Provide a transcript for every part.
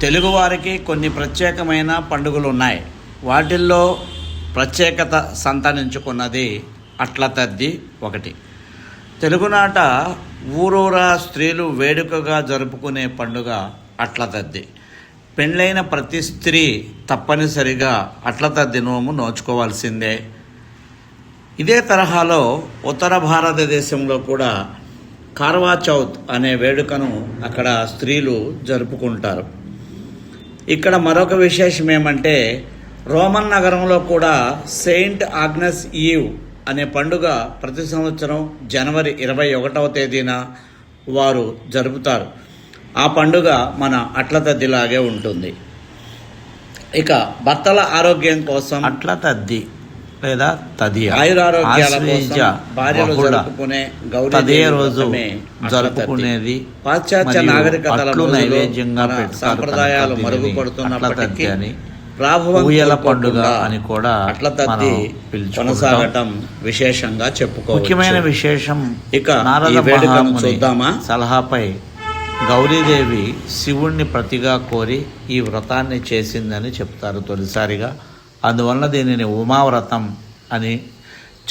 తెలుగువారికి కొన్ని ప్రత్యేకమైన పండుగలు ఉన్నాయి వాటిల్లో ప్రత్యేకత సంతానించుకున్నది అట్ల తద్ది ఒకటి. తెలుగునాట ఊరూరా స్త్రీలు వేడుకగా జరుపుకునే పండుగ అట్ల తద్ది. పెళ్ళైన ప్రతి స్త్రీ తప్పనిసరిగా అట్ల తద్ది నోము నోచుకోవాల్సిందే. ఇదే తరహాలో ఉత్తర భారతదేశంలో కూడా కార్వా చౌత్ అనే వేడుకను అక్కడ స్త్రీలు జరుపుకుంటారు. ఇక్కడ మరొక విశేషం ఏమంటే రోమన్ నగరంలో కూడా సెయింట్ ఆగ్నస్ ఈవ్ అనే పండుగ ప్రతి సంవత్సరం జనవరి ఇరవై ఒకటవ తేదీన వారు జరుపుతారు. ఆ పండుగ మన అట్ల తద్దిలాగే ఉంటుంది. ఇక భర్తల ఆరోగ్యం కోసం అట్ల తద్ది. లేదా తదియ తదే రోజు జరుపుకునేది. పాశ్చాత్య నాగరికతల నైవేద్యంగా సాంప్రదాయాలు మరుగుపడుతున్నప్పటికీ ఊయల పండుగ అని కూడా. కొనసాగటం విశేషంగా చెప్పుకోవచ్చు ముఖ్యమైన విశేషం ఇక నారద చూద్దామా? సలహాపై గౌరీదేవి శివుణ్ణి ప్రతిగా కోరి ఈ వ్రతాన్ని చేసిందని చెప్తారు తొలిసారిగా అందువల్ల దీనిని ఉమావ్రతం అని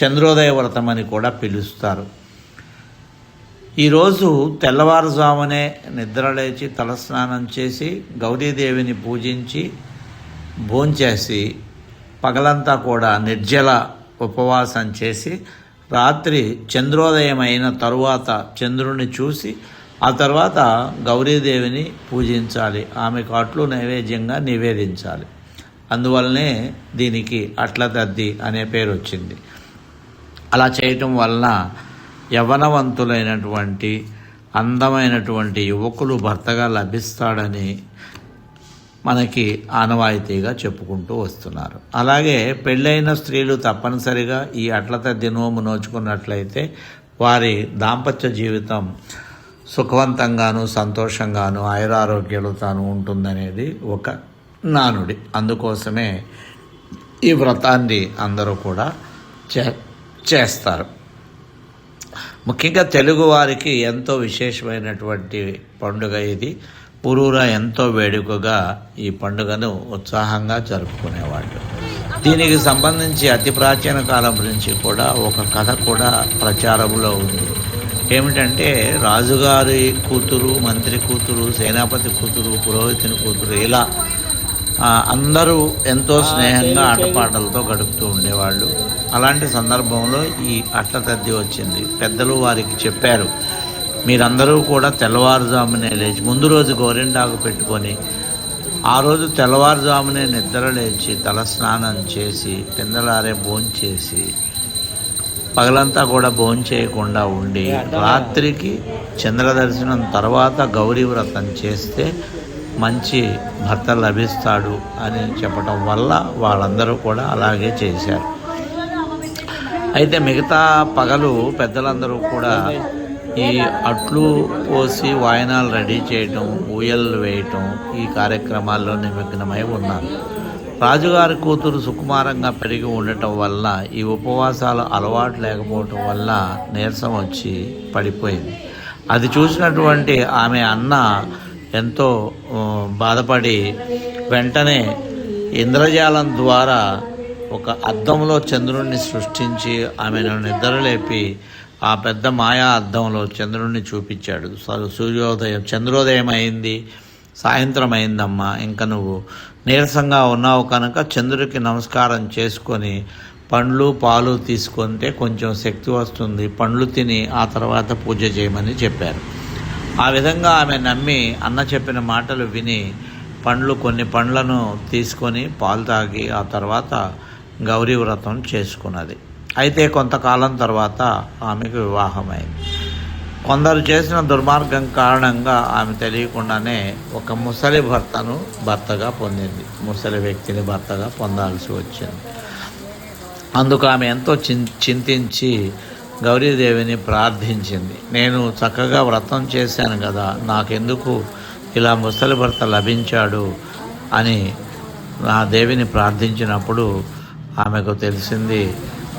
చంద్రోదయ వ్రతం అని కూడా పిలుస్తారు. ఈరోజు తెల్లవారుజామునే నిద్రలేచి తలస్నానం చేసి గౌరీదేవిని పూజించి భోంచేసి పగలంతా కూడా నిర్జల ఉపవాసం చేసి రాత్రి చంద్రోదయం అయిన తరువాత చంద్రుణ్ణి చూసి ఆ తర్వాత గౌరీదేవిని పూజించాలి. ఆమె కాట్లు నైవేద్యంగా నివేదించాలి. అందువల్లనే దీనికి అట్ల దద్ది అనే పేరు వచ్చింది. అలా చేయటం వలన యవనవంతులైనటువంటి అందమైనటువంటి యువకులు భర్తగా లభిస్తాడని మనకి ఆనవాయితీగా చెప్పుకుంటూ వస్తున్నారు. అలాగే పెళ్ళైన స్త్రీలు తప్పనిసరిగా ఈ అట్లతద్ది నోము నోచుకున్నట్లయితే వారి దాంపత్య జీవితం సుఖవంతంగాను సంతోషంగాను ఆయురారోగ్యాలతోనూ ఉంటుందనేది ఒక నానుడి. అందుకోసమే ఈ వ్రతాన్ని అందరూ కూడా చే చేస్తారు. ముఖ్యంగా తెలుగు వారికి ఎంతో విశేషమైనటువంటి పండుగ ఇది. పురూర ఎంతో వేడుకగా ఈ పండుగను ఉత్సాహంగా జరుపుకునేవాళ్ళు. దీనికి సంబంధించి అతి ప్రాచీన కాలం నుంచి కూడా ఒక కథ కూడా ప్రచారంలో ఉంది. ఏమిటంటే రాజుగారి కూతురు మంత్రి కూతురు సేనాపతి కూతురు పురోహితుని కూతురు ఇలా అందరూ ఎంతో స్నేహంగా ఆటపాటలతో గడుపుతూ ఉండేవాళ్ళు. అలాంటి సందర్భంలో ఈ అట్ల తద్ది వచ్చింది. పెద్దలు వారికి చెప్పారు మీరందరూ కూడా తెల్లవారుజామునే లేచి ముందు రోజు గోరింటాకు పెట్టుకొని ఆ రోజు తెల్లవారుజామునే నిద్ర లేచి తలస్నానం చేసి పిందలారే భోంచేసి పగలంతా కూడా భోజనం చేయకుండా ఉండి రాత్రికి చంద్రదర్శనం తర్వాత గౌరీ వ్రతం చేస్తే మంచి భర్త లభిస్తాడు అని చెప్పటం వల్ల వాళ్ళందరూ కూడా అలాగే చేశారు. అయితే మిగతా పగలు పెద్దలందరూ కూడా ఈ అట్లు పోసి వాయనాలు రెడీ చేయటం ఊయలు వేయటం ఈ కార్యక్రమాల్లో నిమగ్నమై ఉన్నారు. రాజుగారి కూతురు సుకుమారంగా పెరిగి ఉండటం వల్ల ఈ ఉపవాసాలు అలవాటు లేకపోవటం వల్ల నీరసం వచ్చి పడిపోయింది. అది చూసినటువంటి ఆమె అన్న ఎంతో బాధపడి వెంటనే ఇంద్రజాలం ద్వారా ఒక అద్దంలో చంద్రుణ్ణి సృష్టించి ఆమెను నిద్రలేపి ఆ పెద్ద మాయా అద్దంలో చంద్రుణ్ణి చూపించాడు. సూర్యోదయం చంద్రోదయం అయింది సాయంత్రం అయిందమ్మా ఇంకా నువ్వు నీరసంగా ఉన్నావు కనుక చంద్రుడికి నమస్కారం చేసుకొని పండ్లు పాలు తీసుకుంటే కొంచెం శక్తి వస్తుంది. పండ్లు తిని ఆ తర్వాత పూజ చేయమని చెప్పారు. ఆ విధంగా ఆమె నమ్మి అన్న చెప్పిన మాటలు విని పండ్లు కొన్ని పండ్లను తీసుకొని పాలు తాగి ఆ తర్వాత గౌరీ వ్రతం చేసుకున్నది. అయితే కొంతకాలం తర్వాత ఆమెకు వివాహమైంది. కొందరు చేసిన దుర్మార్గం కారణంగా ఆమె తెలియకుండానే ఒక ముసలి భర్తను భర్తగా పొందింది. ముసలి వ్యక్తిని భర్తగా పొందాల్సి వచ్చింది. అందుకు ఆమె ఎంతో చిం చింతించి గౌరీదేవిని ప్రార్థించింది. నేను చక్కగా వ్రతం చేశాను కదా నాకెందుకు ఇలా ముసలి భర్త లభించాడు? అని నా దేవిని ప్రార్థించినప్పుడు ఆమెకు తెలిసింది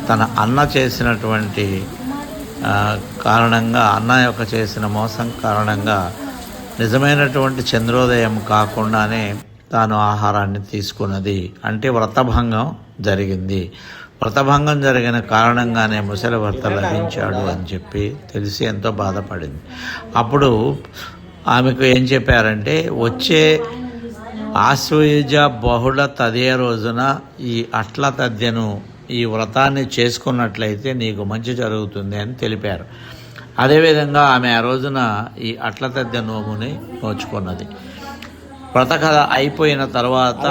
తన అన్న చేసినటువంటి కారణంగా అన్న యొక్క చేసిన మోసం కారణంగా నిజమైనటువంటి చంద్రోదయం కాకుండానే తాను ఆహారాన్ని తీసుకున్నది. అంటే వ్రతభంగం జరిగింది. వ్రతభంగం జరిగిన కారణంగానే ముసలి భర్త లభించాడు అని చెప్పి తెలిసి ఎంతో బాధపడింది. అప్పుడు ఆమెకు ఏం చెప్పారంటే వచ్చే ఆశ్వయుజ బహుళ తదే రోజున ఈ అట్ల తద్యను ఈ వ్రతాన్ని చేసుకున్నట్లయితే నీకు మంచి జరుగుతుంది అని తెలిపారు. అదేవిధంగా ఆమె ఆ రోజున ఈ అట్ల తద్య నోముని నోచుకున్నది. వ్రత కథ అయిపోయిన తర్వాత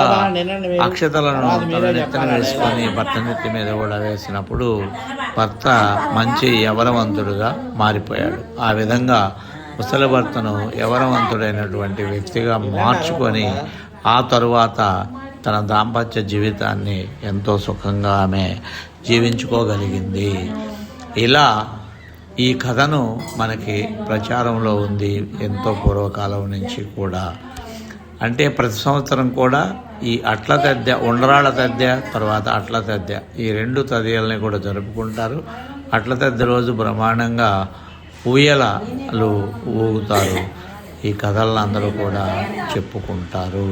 అక్షతలను తన నెత్తిన వేసుకొని భర్త నెత్తి మీద కూడా వేసినప్పుడు భర్త మంచి యవనవంతుడుగా మారిపోయాడు. ఆ విధంగా ముసలి భర్తను యవనవంతుడైనటువంటి వ్యక్తిగా మార్చుకొని ఆ తరువాత తన దాంపత్య జీవితాన్ని ఎంతో సుఖంగా ఆమె జీవించుకోగలిగింది. ఇలా ఈ కథను మనకి ప్రచారంలో ఉంది. ఎంతో పూర్వకాలం నుంచి కూడా అంటే ప్రతి సంవత్సరం కూడా ఈ అట్ల తద్య ఉండరాళ్ళ తద్య తర్వాత అట్ల తద్య ఈ రెండు తదియల్ని కూడా జరుపుకుంటారు. అట్ల తద్దె రోజు బ్రహ్మాండంగా ఊయలలు ఊగుతారు. ఈ కథలను అందరూ కూడా చెప్పుకుంటారు.